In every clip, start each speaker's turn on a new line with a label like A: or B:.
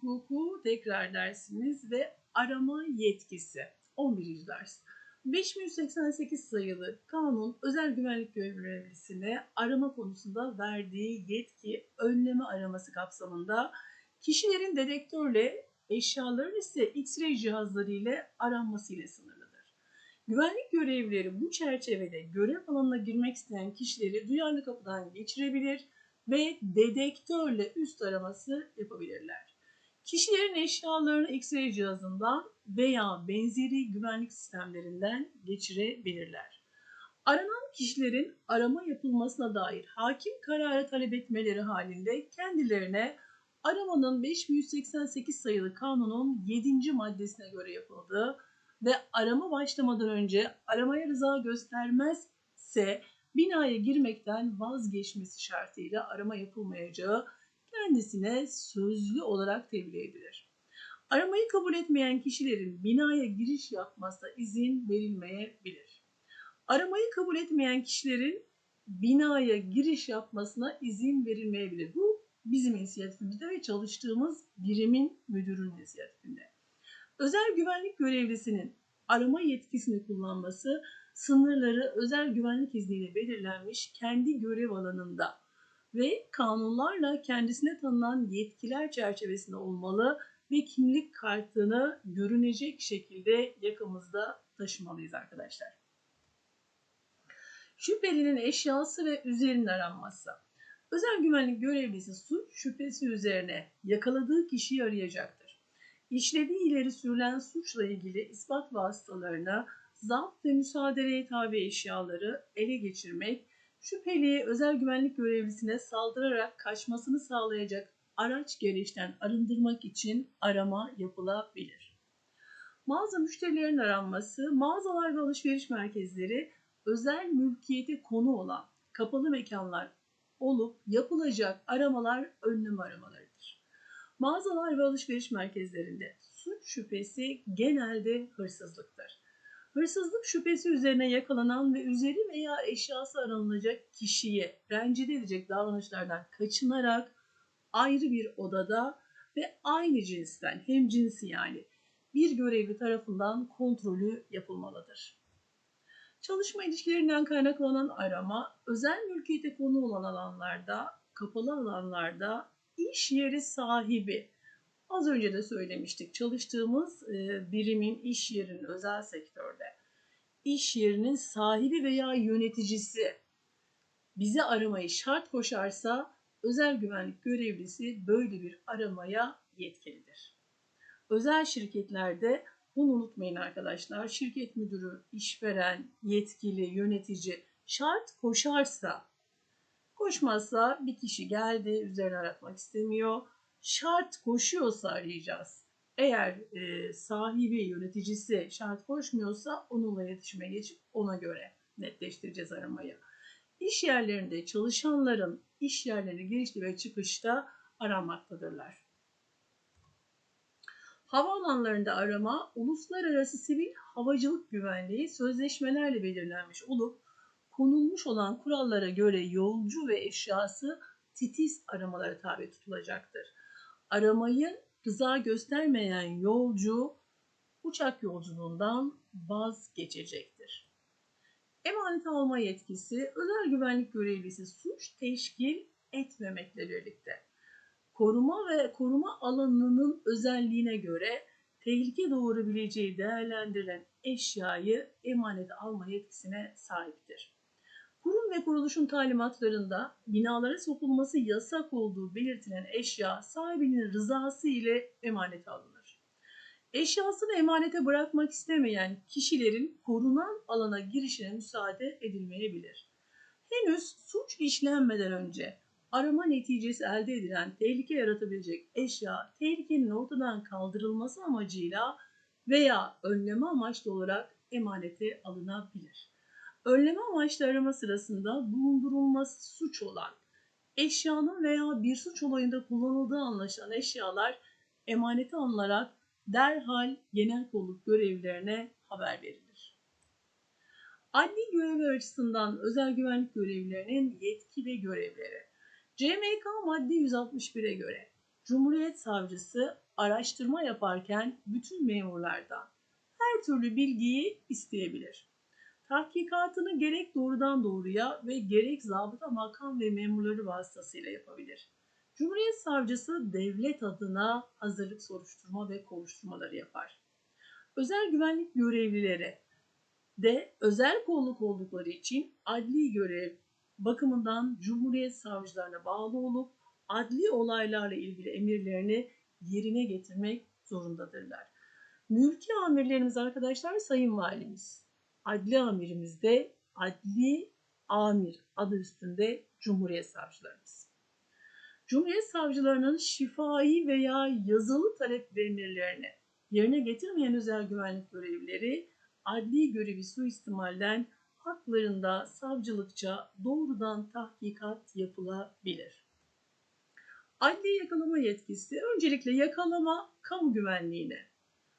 A: hukuku tekrar dersimiz ve arama yetkisi 11. ders. 5188 sayılı kanun özel güvenlik görevlisine arama konusunda verdiği yetki önleme araması kapsamında kişilerin dedektörle eşyaların ise X-ray cihazları ile aranması ile sınırlıdır. Güvenlik görevlileri bu çerçevede görev alanına girmek isteyen kişileri duyarlı kapıdan geçirebilir ve dedektörle üst araması yapabilirler. Kişilerin eşyalarını X-ray cihazından veya benzeri güvenlik sistemlerinden geçirebilirler. Aranan kişilerin arama yapılmasına dair hakim kararı talep etmeleri halinde kendilerine aramanın 5188 sayılı kanunun 7. maddesine göre yapıldığı ve arama başlamadan önce aramaya rıza göstermezse binaya girmekten vazgeçmesi şartıyla arama yapılmayacağı kendisine sözlü olarak tebliğ edilir. Aramayı kabul etmeyen kişilerin binaya giriş yapmasına izin verilmeyebilir. Aramayı kabul etmeyen kişilerin binaya giriş yapmasına izin verilmeyebilir. Bu bizim inisiyatifimizde ve çalıştığımız birimin müdürünün inisiyatifinde. Özel güvenlik görevlisinin arama yetkisini kullanması sınırları özel güvenlik izniyle belirlenmiş kendi görev alanında ve kanunlarla kendisine tanınan yetkiler çerçevesinde olmalı ve kimlik kartını görünecek şekilde yakamızda taşımalıyız arkadaşlar. Şüphelinin eşyası ve üzerinin aranması. Özel güvenlik görevlisi suç şüphesi üzerine yakaladığı kişiyi arayacaktır. İşlediği ileri sürülen suçla ilgili ispat vasıtalarına zapt ve müsaadeye tabi eşyaları ele geçirmek, şüpheliye özel güvenlik görevlisine saldırarak kaçmasını sağlayacak araç gereçten arındırmak için arama yapılabilir. Mağaza müşterilerin aranması, mağazalar ve alışveriş merkezleri özel mülkiyete konu olan kapalı mekanlar olup yapılacak aramalar önlem aramalarıdır. Mağazalar ve alışveriş merkezlerinde suç şüphesi genelde hırsızlıktır. Hırsızlık şüphesi üzerine yakalanan ve üzeri veya eşyası aranılacak kişiye rencide edecek davranışlardan kaçınarak ayrı bir odada ve aynı cinsten hem cinsi yani bir görevli tarafından kontrolü yapılmalıdır. Çalışma ilişkilerinden kaynaklanan arama, özel mülkiyete konu olan alanlarda, kapalı alanlarda iş yeri sahibi, az önce de söylemiştik çalıştığımız e, birimin iş yerinin özel sektörde, iş yerinin sahibi veya yöneticisi bize aramayı şart koşarsa özel güvenlik görevlisi böyle bir aramaya yetkilidir. Özel şirketlerde bunu unutmayın arkadaşlar. Şirket müdürü, işveren, yetkili, yönetici şart koşarsa, koşmazsa bir kişi geldi, üzerine aratmak istemiyor. Şart koşuyorsa arayacağız. Eğer e, sahibi, yöneticisi şart koşmuyorsa onunla iletişime geçip ona göre netleştireceğiz aramayı. İş yerlerinde çalışanların iş yerlerine girişte ve çıkışta aranmaktadırlar. Havaalanlarında arama, uluslararası sivil havacılık güvenliği sözleşmelerle belirlenmiş olup, konulmuş olan kurallara göre yolcu ve eşyası titiz aramalara tabi tutulacaktır. Aramayı rıza göstermeyen yolcu uçak yolculuğundan vazgeçecektir. Emanet alma yetkisi özel güvenlik görevlisi suç teşkil etmemekle birlikte koruma ve koruma alanının özelliğine göre tehlike doğurabileceği değerlendirilen eşyayı emanet alma yetkisine sahiptir. Kurum ve kuruluşun talimatlarında binalara sokulması yasak olduğu belirtilen eşya sahibinin rızası ile emanet alınır. Eşyasını emanete bırakmak istemeyen kişilerin korunan alana girişine müsaade edilmeyebilir. Henüz suç işlenmeden önce arama neticesi elde edilen tehlike yaratabilecek eşya tehlikenin ortadan kaldırılması amacıyla veya önleme amaçlı olarak emanete alınabilir. Önleme amaçlı arama sırasında bulundurulması suç olan eşyanın veya bir suç olayında kullanıldığı anlaşılan eşyalar emanete alınarak derhal genel kolluk görevlilerine haber verilir. Adli görevi açısından özel güvenlik görevlilerinin yetki ve görevleri CMK madde 161'e göre Cumhuriyet Savcısı araştırma yaparken bütün memurlardan her türlü bilgiyi isteyebilir. Tahkikatını gerek doğrudan doğruya ve gerek zabıta makam ve memurları vasıtasıyla yapabilir. Cumhuriyet Savcısı devlet adına hazırlık soruşturma ve kovuşturmaları yapar. Özel güvenlik görevlileri de özel kolluk oldukları için adli görev bakımından Cumhuriyet Savcılarına bağlı olup adli olaylarla ilgili emirlerini yerine getirmek zorundadırlar. Mülki amirlerimiz arkadaşlar Sayın Valimiz. Adli amirimiz de adli amir adı üstünde Cumhuriyet Savcılarımız. Cumhuriyet Savcılarının şifai veya yazılı talep ve emirlerini yerine getirmeyen özel güvenlik görevlileri adli görevi suistimalden haklarında savcılıkça doğrudan tahkikat yapılabilir. Adli yakalama yetkisi öncelikle yakalama kamu güvenliğine,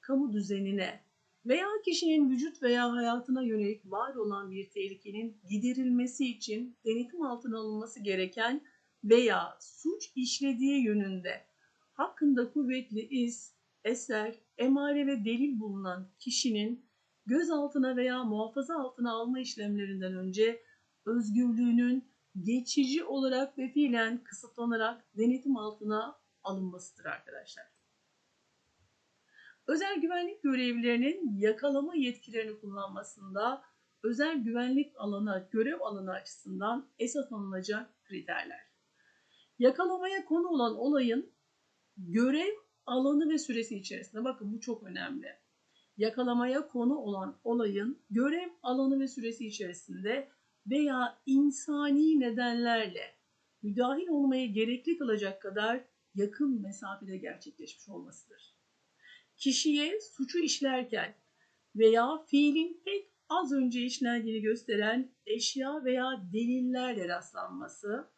A: kamu düzenine veya kişinin vücut veya hayatına yönelik var olan bir tehlikenin giderilmesi için denetim altına alınması gereken veya suç işlediği yönünde hakkında kuvvetli iz, eser, emare ve delil bulunan kişinin gözaltına veya muhafaza altına alma işlemlerinden önce özgürlüğünün geçici olarak ve fiilen kısıtlanarak denetim altına alınmasıdır arkadaşlar. Özel güvenlik görevlilerinin yakalama yetkilerini kullanmasında özel güvenlik alanı, görev alanı açısından esas alınacak kriterler. Yakalamaya konu olan olayın görev alanı ve süresi içerisinde, bakın bu çok önemli. Yakalamaya konu olan olayın görev alanı ve süresi içerisinde veya insani nedenlerle müdahil olmayı gerekli kılacak kadar yakın mesafede gerçekleşmiş olmasıdır. Kişiye suçu işlerken veya fiilin pek az önce işlendiğini gösteren eşya veya delillerle rastlanması,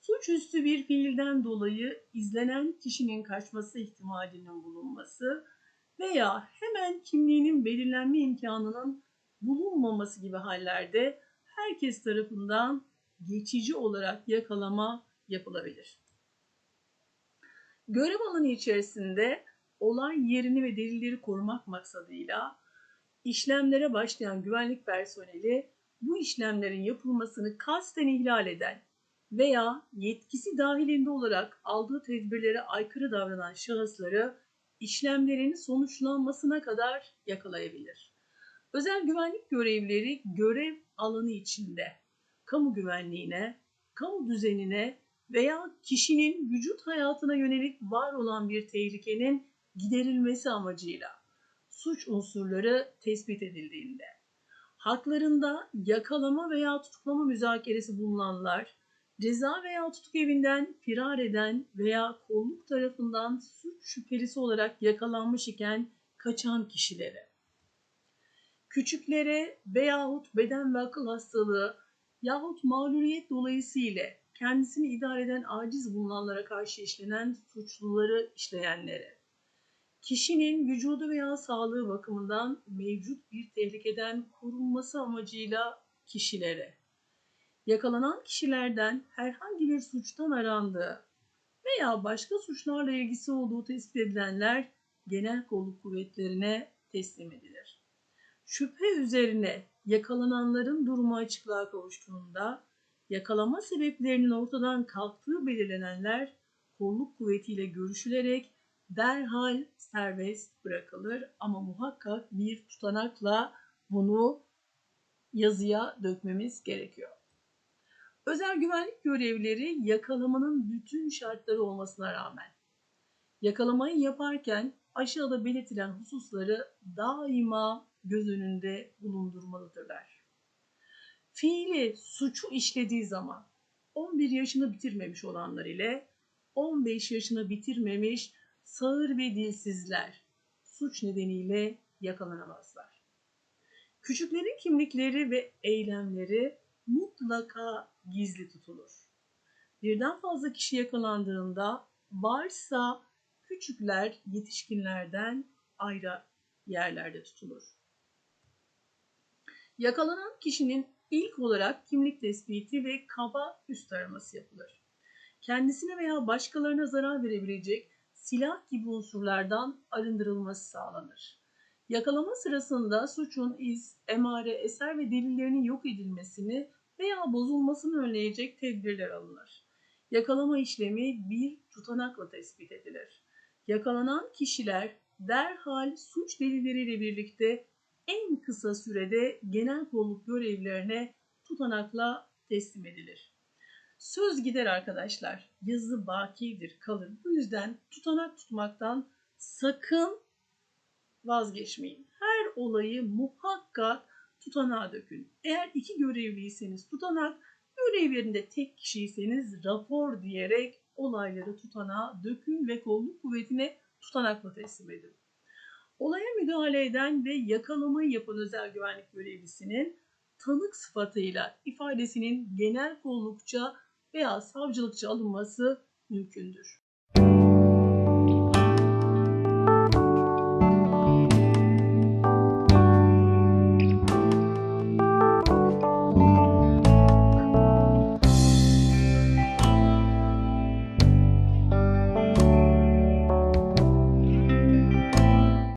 A: suçüstü bir fiilden dolayı izlenen kişinin kaçması ihtimalinin bulunması veya hemen kimliğinin belirlenme imkanının bulunmaması gibi hallerde herkes tarafından geçici olarak yakalama yapılabilir. Görev alanı içerisinde olay yerini ve delilleri korumak maksadıyla işlemlere başlayan güvenlik personeli bu işlemlerin yapılmasını kasten ihlal eden veya yetkisi dahilinde olarak aldığı tedbirlere aykırı davranan şahısları işlemlerin sonuçlanmasına kadar yakalayabilir. Özel güvenlik görevlileri görev alanı içinde kamu güvenliğine, kamu düzenine veya kişinin vücut hayatına yönelik var olan bir tehlikenin giderilmesi amacıyla suç unsurları tespit edildiğinde haklarında yakalama veya tutuklama müzakeresi bulunanlar, ceza veya tutuk evinden firar eden veya kolluk tarafından suç şüphelisi olarak yakalanmış iken kaçan kişilere, küçüklere veyahut beden ve akıl hastalığı yahut mağluriyet dolayısıyla kendisini idare eden aciz bulunanlara karşı işlenen suçluları işleyenlere, kişinin vücudu veya sağlığı bakımından mevcut bir tehlikeden korunması amacıyla kişilere, yakalanan kişilerden herhangi bir suçtan arandığı veya başka suçlarla ilgisi olduğu tespit edilenler genel kolluk kuvvetlerine teslim edilir. Şüphe üzerine yakalananların durumu açıklığa kavuştuğunda yakalama sebeplerinin ortadan kalktığı belirlenenler kolluk kuvvetiyle görüşülerek derhal serbest bırakılır ama muhakkak bir tutanakla bunu yazıya dökmemiz gerekiyor. Özel güvenlik görevlileri yakalamanın bütün şartları olmasına rağmen yakalamayı yaparken aşağıda belirtilen hususları daima göz önünde bulundurmalıdırlar. Fiili suçu işlediği zaman 11 yaşını bitirmemiş olanlar ile 15 yaşını bitirmemiş sağır ve dilsizler suç nedeniyle yakalanamazlar. Küçüklerin kimlikleri ve eylemleri mutlaka gizli tutulur. Birden fazla kişi yakalandığında varsa küçükler yetişkinlerden ayrı yerlerde tutulur. Yakalanan kişinin ilk olarak kimlik tespiti ve kaba üst araması yapılır. kendisine veya başkalarına zarar verebilecek silah gibi unsurlardan arındırılması sağlanır. Yakalama sırasında suçun iz, emare, eser ve delillerinin yok edilmesini veya bozulmasını önleyecek tedbirler alınır. Yakalama işlemi bir tutanakla tespit edilir. Yakalanan kişiler derhal suç delilleriyle birlikte en kısa sürede genel kolluk görevlilerine tutanakla teslim edilir. Söz gider arkadaşlar, yazı bakidir, kalır. Bu yüzden tutanak tutmaktan sakın vazgeçmeyin. Her olayı muhakkak tutanağa dökün. Eğer iki görevliyseniz tutanak, görevlerinde tek kişiyseniz rapor diyerek olayları tutanağa dökün ve kolluk kuvvetine tutanakla teslim edin. Olaya müdahale eden ve yakalamayı yapan özel güvenlik görevlisinin tanık sıfatıyla ifadesinin genel kollukça veya savcılıkça alınması mümkündür.